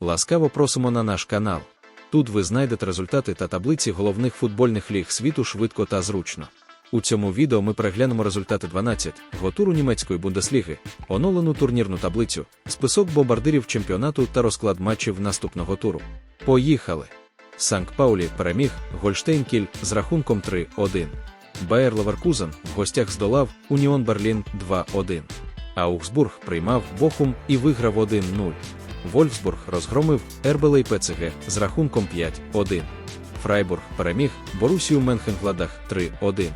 Ласкаво просимо на наш канал. Тут ви знайдете результати та таблиці головних футбольних ліг світу швидко та зручно. У цьому відео ми переглянемо результати 12-го туру німецької бундесліги, оновлену турнірну таблицю, список бомбардирів чемпіонату та розклад матчів наступного туру. Поїхали! Санкт Паулі переміг Гольштейн Кіль з рахунком 3-1. Байер Леверкузен в гостях здолав Уніон Берлін 2-1. Аугсбург приймав Бохум і виграв 1-0. Вольфсбург розгромив Ербелей ПЦГ з рахунком 5-1. Фрайбург переміг Борусію Менхенгладах 3-1.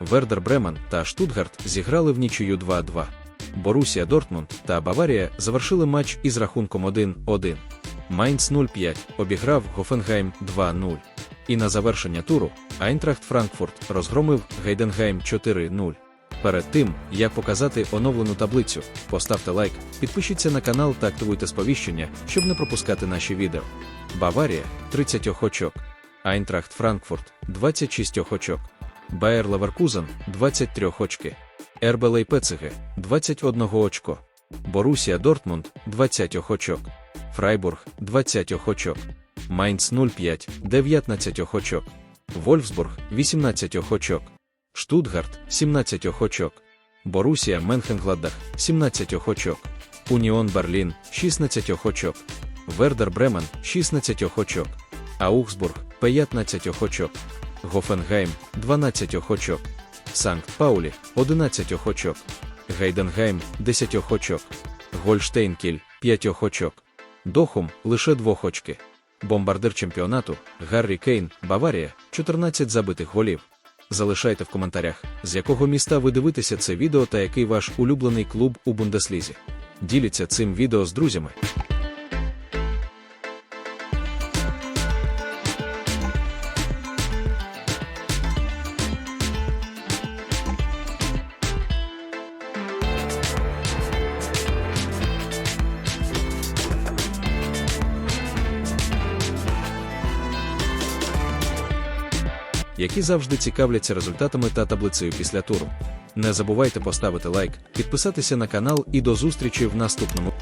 Вердер Бремен та Штутгарт зіграли в нічию 2-2. Борусія Дортмунд та Баварія завершили матч із рахунком 1-1. Майнц 0-5 обіграв Гофенгайм 2-0. І на завершення туру Айнтрахт Франкфурт розгромив Гейденгайм 4-0. Перед тим, як показати оновлену таблицю, поставте лайк, підпишіться на канал та активуйте сповіщення, щоб не пропускати наші відео. Баварія 30 очок, Айнтрахт Франкфурт 26 очок, Байер Леверкузен 23 очки, Ербелей Пецеге 21 очко, Борусія Дортмунд 20 очок, Фрайбург 20 очок, Майнц 05 19 очок, Вольфсбург 18 очок. Штутгарт 17 очок, Борусія Менхенгладах 17 очок, Уніон Берлін 16 очок, Вердер Бремен 16 очок, Аугсбург 15 очок, Гофенгайм 12 очок, Санкт Паулі 11 очок, Гейденгайм 10 очок, Гольштейнкіль 5 очок, Дохум лише 2 очки. Бомбардир чемпіонату Гаррі Кейн, Баварія 14 забитих голів. Залишайте в коментарях, з якого міста ви дивитеся це відео та який ваш улюблений клуб у Бундеслізі. Діліться цим відео з друзями. Які завжди цікавляться результатами та таблицею після туру. Не забувайте поставити лайк, підписатися на канал і до зустрічі в наступному.